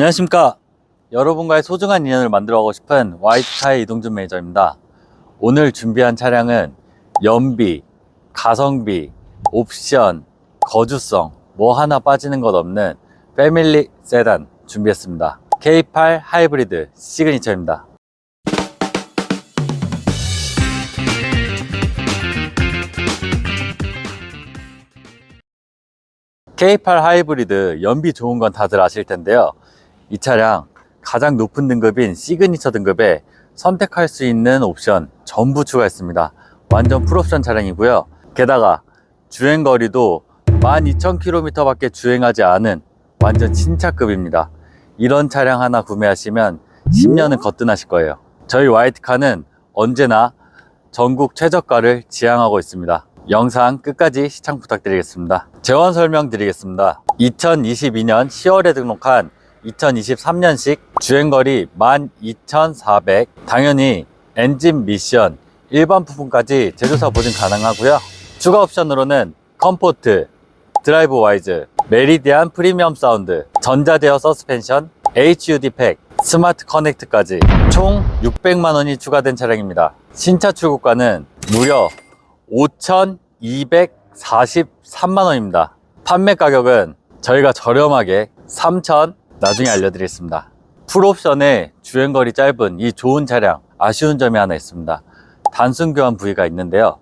안녕하십니까. 여러분과의 소중한 인연을 만들어 가고 싶은 화이트카의 이동준 매니저입니다. 오늘 준비한 차량은 연비, 가성비, 옵션, 거주성, 뭐 하나 빠지는 것 없는 패밀리 세단 준비했습니다. K8 하이브리드 시그니처입니다. K8 하이브리드 연비 좋은 건 다들 아실 텐데요. 이 차량 가장 높은 등급인 시그니처 등급에 선택할 수 있는 옵션 전부 추가했습니다. 완전 풀옵션 차량이고요. 게다가 주행거리도 12,000km 밖에 주행하지 않은 완전 신차급입니다. 이런 차량 하나 구매하시면 10년은 거뜬하실 거예요. 저희 화이트카는 언제나 전국 최저가를 지향하고 있습니다. 영상 끝까지 시청 부탁드리겠습니다. 재원 설명 드리겠습니다. 2022년 10월에 등록한 2023년식 주행거리 12,400 당연히 엔진 미션 일반 부품까지 제조사 보증 가능하고요. 추가 옵션으로는 컴포트, 드라이브 와이즈, 메리디안 프리미엄 사운드, 전자제어 서스펜션, HUD 팩, 스마트 커넥트까지 총 600만 원이 추가된 차량입니다. 신차 출고가는 무려 5,243만 원입니다. 판매 가격은 저희가 저렴하게 3,000 나중에 알려드리겠습니다. 풀옵션에 주행거리 짧은 이 좋은 차량 아쉬운 점이 하나 있습니다. 단순 교환 부위가 있는데요.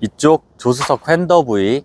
이쪽 조수석 핸더 부위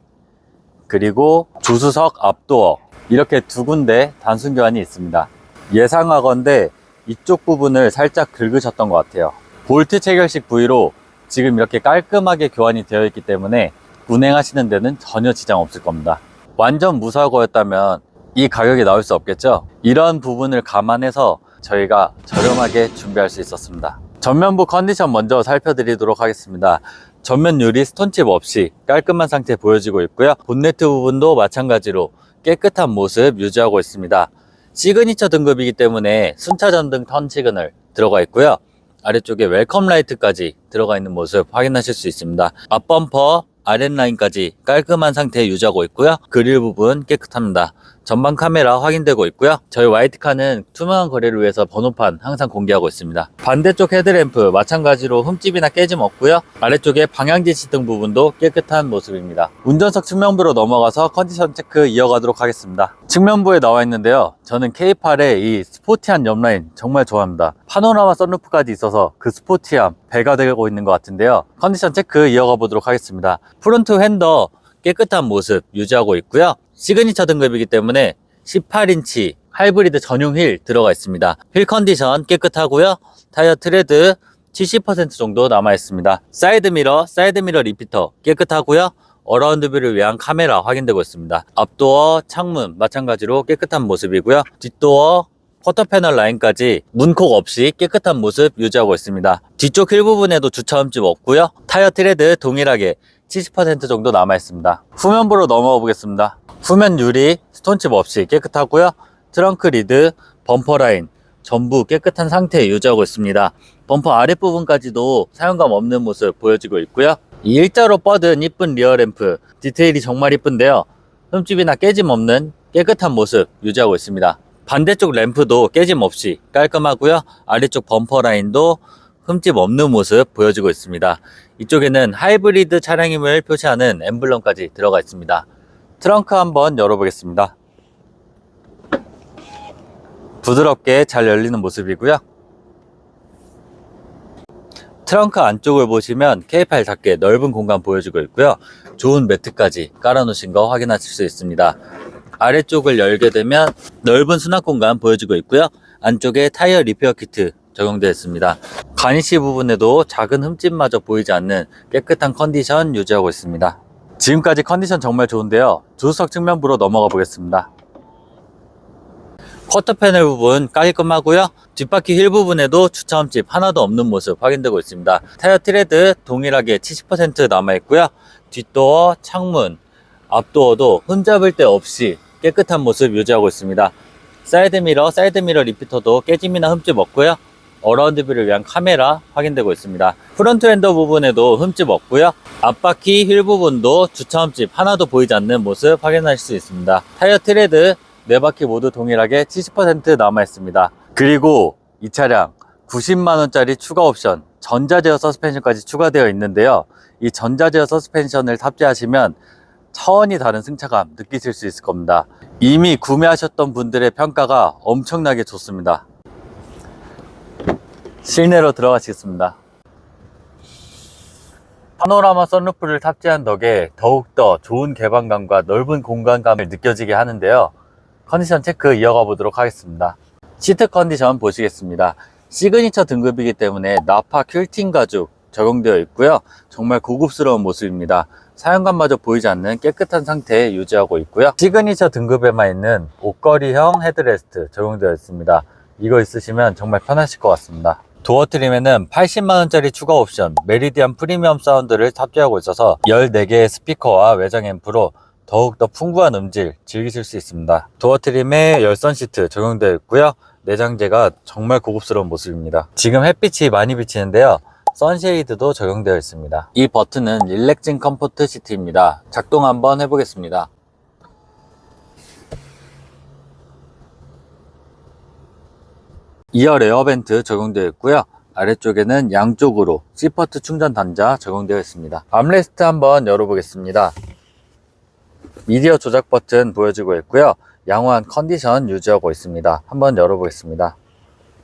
그리고 조수석 앞도어 이렇게 두 군데 단순 교환이 있습니다. 예상하건대 이쪽 부분을 살짝 긁으셨던 것 같아요. 볼트 체결식 부위로 지금 이렇게 깔끔하게 교환이 되어 있기 때문에 운행하시는 데는 전혀 지장 없을 겁니다. 완전 무사고였다면 이 가격이 나올 수 없겠죠? 이런 부분을 감안해서 저희가 저렴하게 준비할 수 있었습니다. 전면부 컨디션 먼저 살펴드리도록 하겠습니다. 전면 유리 스톤칩 없이 깔끔한 상태 보여지고 있고요. 본네트 부분도 마찬가지로 깨끗한 모습 유지하고 있습니다. 시그니처 등급이기 때문에 순차 전등 턴 시그널 들어가 있고요. 아래쪽에 웰컴 라이트까지 들어가 있는 모습 확인하실 수 있습니다. 앞범퍼, 아랫라인까지 깔끔한 상태 유지하고 있고요. 그릴 부분 깨끗합니다. 전방 카메라 확인되고 있고요. 저희 화이트카는 투명한 거리를 위해서 번호판 항상 공개하고 있습니다. 반대쪽 헤드램프 마찬가지로 흠집이나 깨짐 없고요. 아래쪽에 방향지시 등 부분도 깨끗한 모습입니다. 운전석 측면부로 넘어가서 컨디션 체크 이어가도록 하겠습니다. 측면부에 나와 있는데요. 저는 K8의 이 스포티한 옆라인 정말 좋아합니다. 파노라마 썬루프까지 있어서 그 스포티함 배가 되고 있는 것 같은데요. 컨디션 체크 이어가 보도록 하겠습니다. 프론트 핸더 깨끗한 모습 유지하고 있고요. 시그니처 등급이기 때문에 18인치 하이브리드 전용 휠 들어가 있습니다. 휠 컨디션 깨끗하고요. 타이어 트레드 70% 정도 남아 있습니다. 사이드 미러, 사이드 미러 리피터 깨끗하고요. 어라운드 뷰를 위한 카메라 확인되고 있습니다. 앞도어, 창문 마찬가지로 깨끗한 모습이고요. 뒷도어, 쿼터 패널 라인까지 문콕 없이 깨끗한 모습 유지하고 있습니다. 뒤쪽 휠 부분에도 주차 흠집 없고요. 타이어 트레드 동일하게 70% 정도 남아 있습니다. 후면부로 넘어가 보겠습니다. 후면 유리 스톤칩 없이 깨끗하고요. 트렁크 리드, 범퍼 라인 전부 깨끗한 상태 유지하고 있습니다. 범퍼 아랫부분까지도 사용감 없는 모습 보여지고 있고요. 이 일자로 뻗은 이쁜 리어 램프 디테일이 정말 이쁜데요. 흠집이나 깨짐 없는 깨끗한 모습 유지하고 있습니다. 반대쪽 램프도 깨짐 없이 깔끔하고요. 아래쪽 범퍼 라인도 흠집 없는 모습 보여지고 있습니다. 이쪽에는 하이브리드 차량임을 표시하는 엠블럼까지 들어가 있습니다. 트렁크 한번 열어보겠습니다. 부드럽게 잘 열리는 모습이고요. 트렁크 안쪽을 보시면 K8답게 넓은 공간 보여지고 있고요. 좋은 매트까지 깔아놓으신 거 확인하실 수 있습니다. 아래쪽을 열게 되면 넓은 수납 공간 보여지고 있고요. 안쪽에 타이어 리페어 키트 적용되어 있습니다. 가니시 부분에도 작은 흠집마저 보이지 않는 깨끗한 컨디션 유지하고 있습니다. 지금까지 컨디션 정말 좋은데요. 조수석 측면부로 넘어가 보겠습니다. 쿼터 패널 부분 깔끔하고요. 뒷바퀴 힐 부분에도 주차 흠집 하나도 없는 모습 확인되고 있습니다. 타이어 트레드 동일하게 70% 남아있고요. 뒷도어, 창문, 앞도어도 흠잡을 데 없이 깨끗한 모습 유지하고 있습니다. 사이드미러, 사이드미러 리피터도 깨짐이나 흠집 없고요. 어라운드 뷰를 위한 카메라 확인되고 있습니다. 프론트 핸더 부분에도 흠집 없고요. 앞바퀴 휠 부분도 주차 흠집 하나도 보이지 않는 모습 확인하실 수 있습니다. 타이어 트레드 네 바퀴 모두 동일하게 70% 남아 있습니다. 그리고 이 차량 90만 원짜리 추가 옵션 전자제어 서스펜션까지 추가되어 있는데요. 이 전자제어 서스펜션을 탑재하시면 차원이 다른 승차감 느끼실 수 있을 겁니다. 이미 구매하셨던 분들의 평가가 엄청나게 좋습니다. 실내로 들어가시겠습니다. 파노라마 선루프를 탑재한 덕에 더욱더 좋은 개방감과 넓은 공간감을 느껴지게 하는데요. 컨디션 체크 이어가 보도록 하겠습니다. 시트 컨디션 보시겠습니다. 시그니처 등급이기 때문에 나파 퀼팅 가죽 적용되어 있고요. 정말 고급스러운 모습입니다. 사용감마저 보이지 않는 깨끗한 상태에 유지하고 있고요. 시그니처 등급에만 있는 옷걸이형 헤드레스트 적용되어 있습니다. 이거 있으시면 정말 편하실 것 같습니다. 도어 트림에는 80만원짜리 추가 옵션 메리디안 프리미엄 사운드를 탑재하고 있어서 14개의 스피커와 외장 앰프로 더욱더 풍부한 음질 즐기실 수 있습니다. 도어 트림에 열선 시트 적용되어 있고요. 내장재가 정말 고급스러운 모습입니다. 지금 햇빛이 많이 비치는데요. 선쉐이드도 적용되어 있습니다. 이 버튼은 릴렉징 컴포트 시트입니다. 작동 한번 해보겠습니다. 이어 에어벤트 적용되어 있고요. 아래쪽에는 양쪽으로 시퍼트 충전 단자 적용되어 있습니다. 암레스트 한번 열어보겠습니다. 미디어 조작 버튼 보여지고 있고요. 양호한 컨디션 유지하고 있습니다. 한번 열어보겠습니다.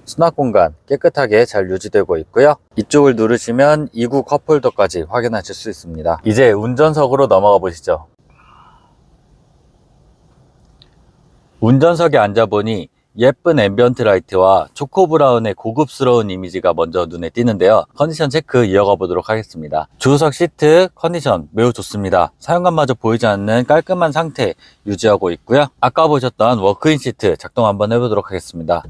수납 공간 깨끗하게 잘 유지되고 있고요. 이쪽을 누르시면 2구 컵홀더까지 확인하실 수 있습니다. 이제 운전석으로 넘어가 보시죠. 운전석에 앉아보니 예쁜 앰비언트 라이트와 초코 브라운의 고급스러운 이미지가 먼저 눈에 띄는데요. 컨디션 체크 이어가 보도록 하겠습니다. 조수석 시트 컨디션 매우 좋습니다. 사용감마저 보이지 않는 깔끔한 상태 유지하고 있고요. 아까 보셨던 워크인 시트 작동 한번 해보도록 하겠습니다.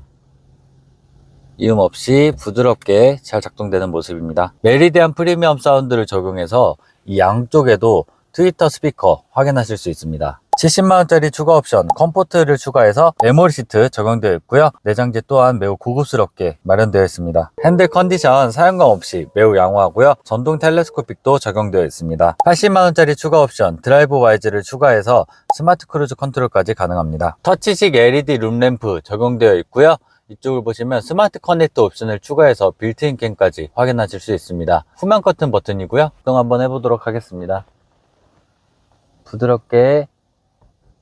이음 없이 부드럽게 잘 작동되는 모습입니다. 메리디안 프리미엄 사운드를 적용해서 이 양쪽에도 트위터 스피커 확인하실 수 있습니다. 70만원짜리 추가 옵션 컴포트를 추가해서 메모리 시트 적용되어 있고요. 내장재 또한 매우 고급스럽게 마련되어 있습니다. 핸들 컨디션 사용감 없이 매우 양호하고요. 전동 텔레스코픽도 적용되어 있습니다. 80만원짜리 추가 옵션 드라이브 와이즈를 추가해서 스마트 크루즈 컨트롤까지 가능합니다. 터치식 LED 룸램프 적용되어 있고요. 이쪽을 보시면 스마트 커넥터 옵션을 추가해서 빌트인 캠까지 확인하실 수 있습니다. 후면 커튼 버튼이고요. 구동 한번 해보도록 하겠습니다. 부드럽게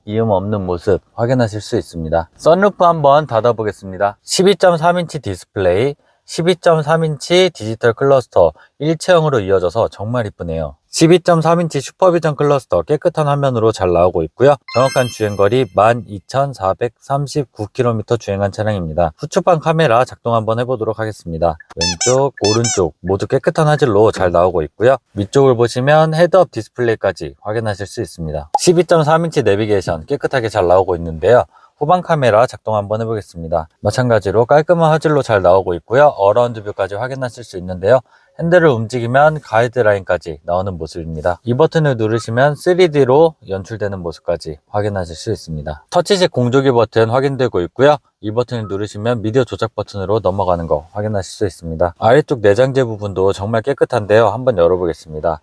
이음 없는 모습 확인하실 수 있습니다. 선루프 한번 닫아 보겠습니다. 12.3인치 디스플레이, 12.3인치 디지털 클러스터 일체형으로 이어져서 정말 이쁘네요. 12.3인치 슈퍼비전 클러스터 깨끗한 화면으로 잘 나오고 있고요. 정확한 주행거리 12,439km 주행한 차량입니다. 후추판 카메라 작동 한번 해보도록 하겠습니다. 왼쪽, 오른쪽 모두 깨끗한 화질로 잘 나오고 있고요. 위쪽을 보시면 헤드업 디스플레이까지 확인하실 수 있습니다. 12.3인치 내비게이션 깨끗하게 잘 나오고 있는데요. 후방 카메라 작동 한번 해보겠습니다. 마찬가지로 깔끔한 화질로 잘 나오고 있고요. 어라운드 뷰까지 확인하실 수 있는데요. 핸들을 움직이면 가이드라인까지 나오는 모습입니다. 이 버튼을 누르시면 3D로 연출되는 모습까지 확인하실 수 있습니다. 터치식 공조기 버튼 확인되고 있고요. 이 버튼을 누르시면 미디어 조작 버튼으로 넘어가는 거 확인하실 수 있습니다. 아래쪽 내장재 부분도 정말 깨끗한데요. 한번 열어보겠습니다.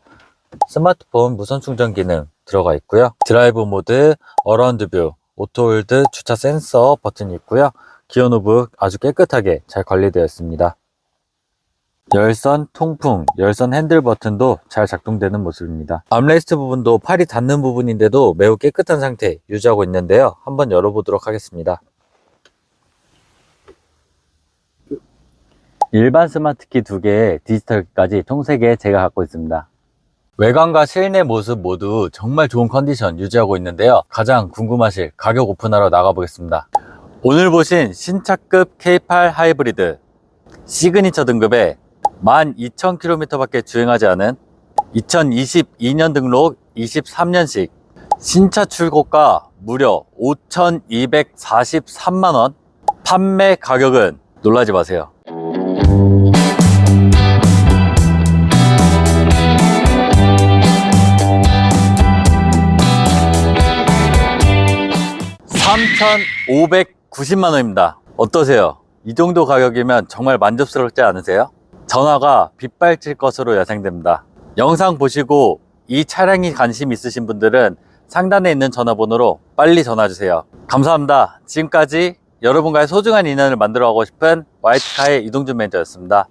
스마트폰 무선 충전 기능 들어가 있고요. 드라이브 모드, 어라운드 뷰, 오토홀드 주차 센서 버튼이 있고요. 기어 노브 아주 깨끗하게 잘 관리되어 있습니다. 열선 통풍, 열선 핸들 버튼도 잘 작동되는 모습입니다. 암레스트 부분도 팔이 닿는 부분인데도 매우 깨끗한 상태 유지하고 있는데요. 한번 열어보도록 하겠습니다. 일반 스마트키 2개, 디지털키까지 총 3개 제가 갖고 있습니다. 외관과 실내 모습 모두 정말 좋은 컨디션 유지하고 있는데요. 가장 궁금하실 가격 오픈하러 나가보겠습니다. 오늘 보신 신차급 K8 하이브리드 시그니처 등급에 12,000km 밖에 주행하지 않은 2022년 등록 23년식 신차 출고가 무려 5,243만원 판매 가격은 놀라지 마세요. (3,590만 원입니다) 어떠세요? 이 정도 가격이면 정말 만족스럽지 않으세요? 전화가 빗발칠 것으로 예상됩니다. 영상 보시고 이 차량이 관심 있으신 분들은 상단에 있는 전화번호로 빨리 전화주세요. 감사합니다. 지금까지 여러분과의 소중한 인연을 만들어 가고 싶은 화이트카의 이동준 매니저였습니다.